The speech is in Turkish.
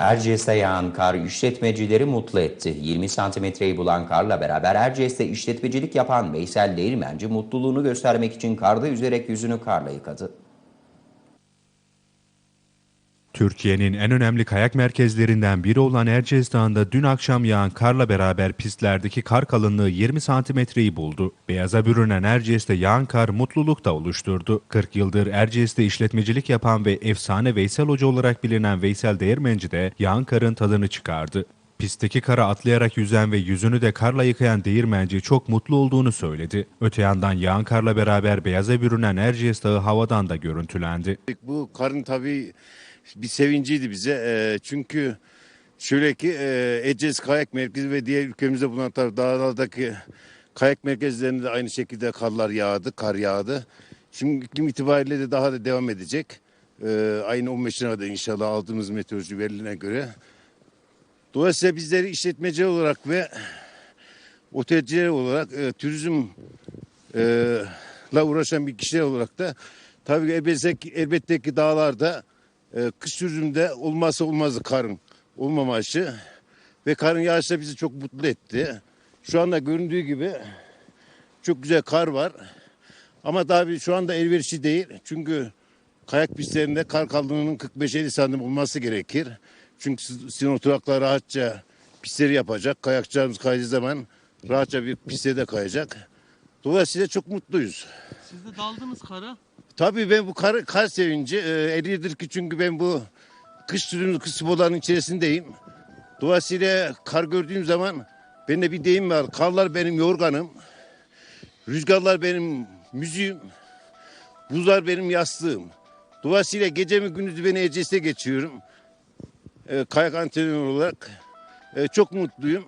Erciyes'te yağan kar işletmecileri mutlu etti. 20 santimetreyi bulan karla beraber Erciyes'te işletmecilik yapan Veysel Değirmenci mutluluğunu göstermek için karda yüzerek yüzünü karla yıkadı. Türkiye'nin en önemli kayak merkezlerinden biri olan Erciyes Dağı'nda dün akşam yağan karla beraber pistlerdeki kar kalınlığı 20 santimetreyi buldu. Beyaza bürünen Erciyes'te yağan kar mutluluk da oluşturdu. 40 yıldır Erciyes'te işletmecilik yapan ve efsane Veysel Hoca olarak bilinen Veysel Değirmenci de yağan karın tadını çıkardı. Pistteki kara atlayarak yüzen ve yüzünü de karla yıkayan değirmenci çok mutlu olduğunu söyledi. Öte yandan yağan karla beraber beyaza bürünen Erciyes Dağı havadan da görüntülendi. Bu karın tabii bir sevinciydi bize. Eee, çünkü şöyle ki eee Ecez Kayak Merkezi ve diğer ülkemizde bulunan tabii dağlardaki kayak merkezlerinde de aynı şekilde karlar yağdı, kar yağdı. Şimdi iklim itibariyle de daha da devam edecek. Eee aynı 15 lirada inşallah aldığımız meteoroloji verilerine göre. Dolayısıyla bizleri işletmeci olarak ve otelciler olarak e, turizm e, la uğraşan bir kişiler olarak da tabii elbette ki, elbette ki dağlarda e, kış turizmde olmazsa olmazı karın olmaması ve karın yağışı bizi çok mutlu etti. Şu anda göründüğü gibi çok güzel kar var. Ama tabii şu anda elverişli değil. Çünkü kayak pistlerinde kar kalınlığının 45-50 santim olması gerekir. Çünkü sinoturaklar rahatça pistleri yapacak. Kayakçılarımız kaydığı zaman rahatça bir pistte de kayacak. Dolayısıyla çok mutluyuz. Siz de daldınız kara. Tabii ben bu kar, kar sevinci e, 50 yıldır ki çünkü ben bu kış türünün kış sporlarının içerisindeyim. Dolayısıyla kar gördüğüm zaman bende bir deyim var. Karlar benim yorganım. Rüzgarlar benim müziğim. Buzlar benim yastığım. Dolayısıyla gecemi gündüzü beni Eces'te geçiyorum. E, kayak antrenörü olarak. E, çok mutluyum.